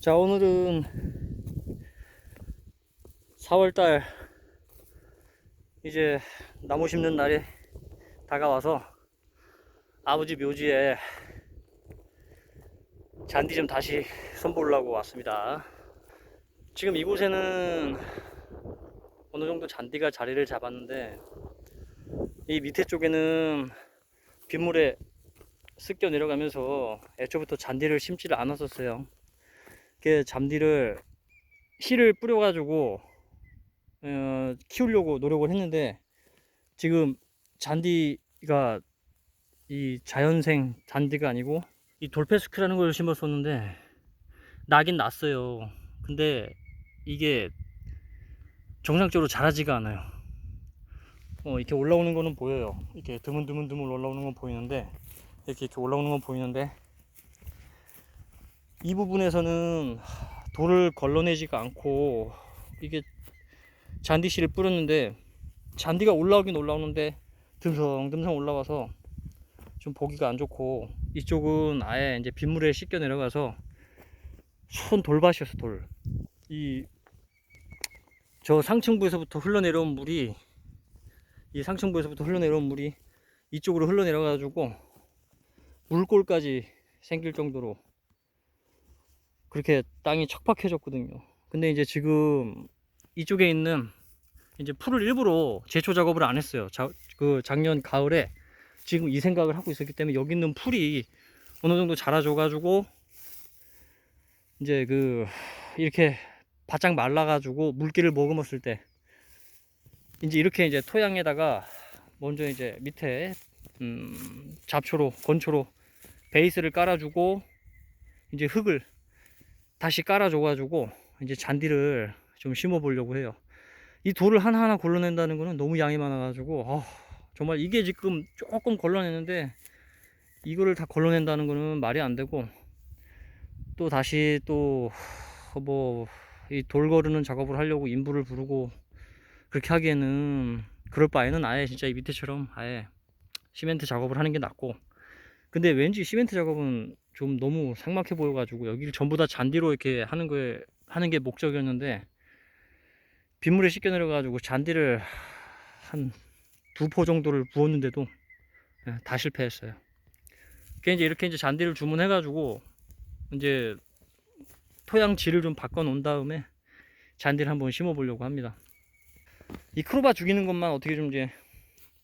자 오늘은 4월달 이제 나무 심는 날이 다가와서 아버지 묘지에 잔디 좀 다시 선보려고 왔습니다. 지금 이곳에는 어느 정도 잔디가 자리를 잡았는데 이 밑에 쪽에는 빗물에 습겨 내려가면서 애초부터 잔디를 심지를 않았었어요 이렇게 잔디를 씨를 뿌려가지고 어, 키우려고 노력을 했는데 지금 잔디가 이 자연생 잔디가 아니고 이 돌페스크라는 걸 심었었는데 나긴 났어요. 근데 이게 정상적으로 자라지가 않아요. 어, 이렇게 올라오는 거는 보여요. 이렇게 드문드문드문 올라오는 건 보이는데 이렇게 이렇게 올라오는 건 보이는데 이 부분에서는 돌을 걸러내지가 않고 이게 잔디씨를 뿌렸는데 잔디가 올라오긴 올라오는데 듬성듬성 올라와서 좀 보기가 안 좋고 이쪽은 아예 이제 빗물에 씻겨 내려가서 손 돌밭이었어 돌. 이 저 상층부에서부터 흘러내려온 물이 이 상층부에서부터 흘러내려온 물이 이쪽으로 흘러내려가지고 물골까지 생길 정도로 그렇게 땅이 척박해졌거든요. 근데 이제 지금 이쪽에 있는 이제 풀을 일부러 제초 작업을 안 했어요. 자, 그 작년 가을에 지금 이 생각을 하고 있었기 때문에 여기 있는 풀이 어느 정도 자라줘가지고 이제 그 이렇게 바짝 말라가지고 물기를 머금었을 때 이제 이렇게 이제 토양에다가 먼저 이제 밑에 음, 잡초로 건초로 베이스를 깔아주고 이제 흙을 다시 깔아줘가지고 이제 잔디를 좀 심어 보려고 해요. 이 돌을 하나하나 걸러낸다는 거는 너무 양이 많아가지고 아, 정말 이게 지금 조금 걸러내는데 이거를 다 걸러낸다는 거는 말이 안 되고 또 다시 또 뭐 이 돌 거르는 작업을 하려고 인부를 부르고 그렇게 하기에는 그럴 바에는 아예 진짜 이 밑에처럼 아예 시멘트 작업을 하는 게 낫고 근데 왠지 시멘트 작업은 좀 너무 삭막해 보여가지고 여기를 전부 다 잔디로 이렇게 하는 거에 하는 게 목적이었는데 빗물에 씻겨 내려가지고 잔디를 한 두 포 정도를 부었는데도 예, 다 실패했어요. 그게 이제 이렇게 이제 잔디를 주문해가지고 이제 토양 질을 좀 바꿔 놓은 다음에 잔디를 한번 심어 보려고 합니다. 이 크로바 죽이는 것만 어떻게 좀 이제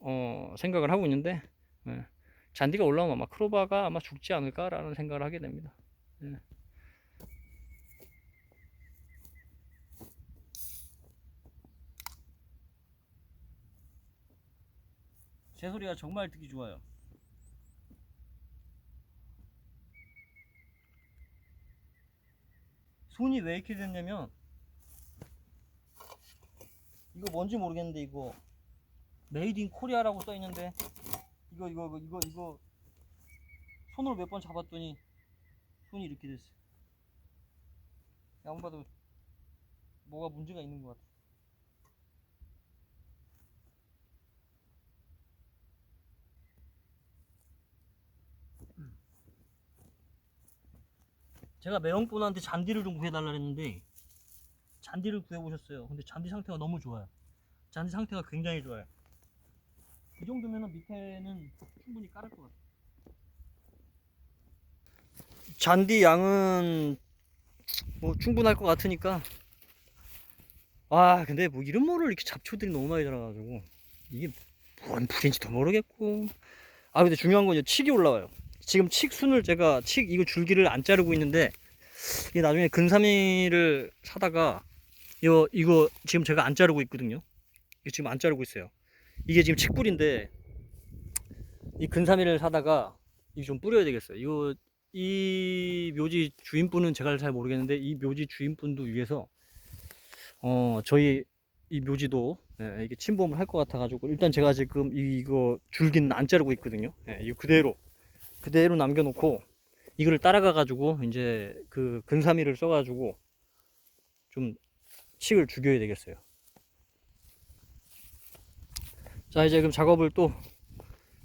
어, 생각을 하고 있는데 예, 잔디가 올라오면 아마 크로바가 아마 죽지 않을까라는 생각을 하게 됩니다. 예. 제 소리가 정말 듣기 좋아요. 손이 왜 이렇게 됐냐면 이거 뭔지 모르겠는데 이거 메이드 인 코리아라고 써 있는데 이거 이거 이거 이거 손으로 몇 번 잡았더니 손이 이렇게 됐어. 양 봐도 뭐가 문제가 있는 것 같아. 제가 매형분한테 잔디를 좀 구해달라 했는데 잔디를 구해보셨어요. 근데 잔디 상태가 너무 좋아요. 잔디 상태가 굉장히 좋아요. 이 정도면 밑에는 충분히 깔을 것 같아요. 잔디 양은 뭐 충분할 것 같으니까. 아 근데 뭐 이런 모를 이렇게 잡초들이 너무 많이 자라가지고 이게 뭔 풀인지도 모르겠고. 아 근데 중요한 건 이제 칡이 올라와요. 지금 칡 순을 제가 칡 이거 줄기를 안 자르고 있는데 이게 나중에 근사미를 사다가 이거 이거 지금 제가 안 자르고 있거든요. 이거 지금 안 자르고 있어요 이게 지금 칡뿌리인데 이 근사미를 사다가 이거 좀 뿌려야 되겠어요. 이거 이 묘지 주인분은 제가 잘 모르겠는데 이 묘지 주인분도 위해서 어 저희 이 묘지도 예, 이게 침범을 할 것 같아 가지고 일단 제가 지금 이거 줄기는 안 자르고 있거든요. 예, 이거 그대로 그대로 남겨놓고 이거를 따라가 가지고 이제 그 근사미를 써 가지고 좀 칡을 죽여야 되겠어요 자 이제 그럼 작업을 또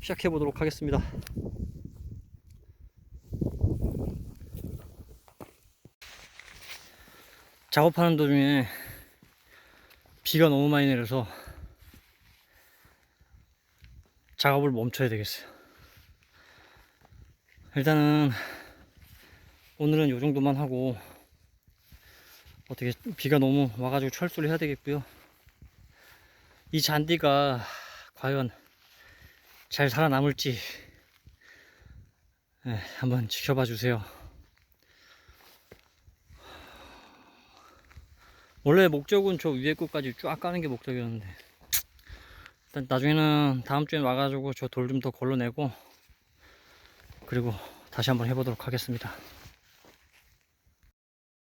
시작해 보도록 하겠습니다 작업하는 도중에 비가 너무 많이 내려서 작업을 멈춰야 되겠어요. 일단은 오늘은 요 정도만 하고 어떻게 비가 너무 와가지고 철수를 해야 되겠고요. 이 잔디가 과연 잘 살아남을지 네, 한번 지켜봐 주세요. 원래 목적은 저 위에 끝까지 쫙 까는 게 목적이었는데 일단 나중에는 다음 주에 와가지고 저 돌 좀 더 걸러내고 그리고 다시 한번 해보도록 하겠습니다.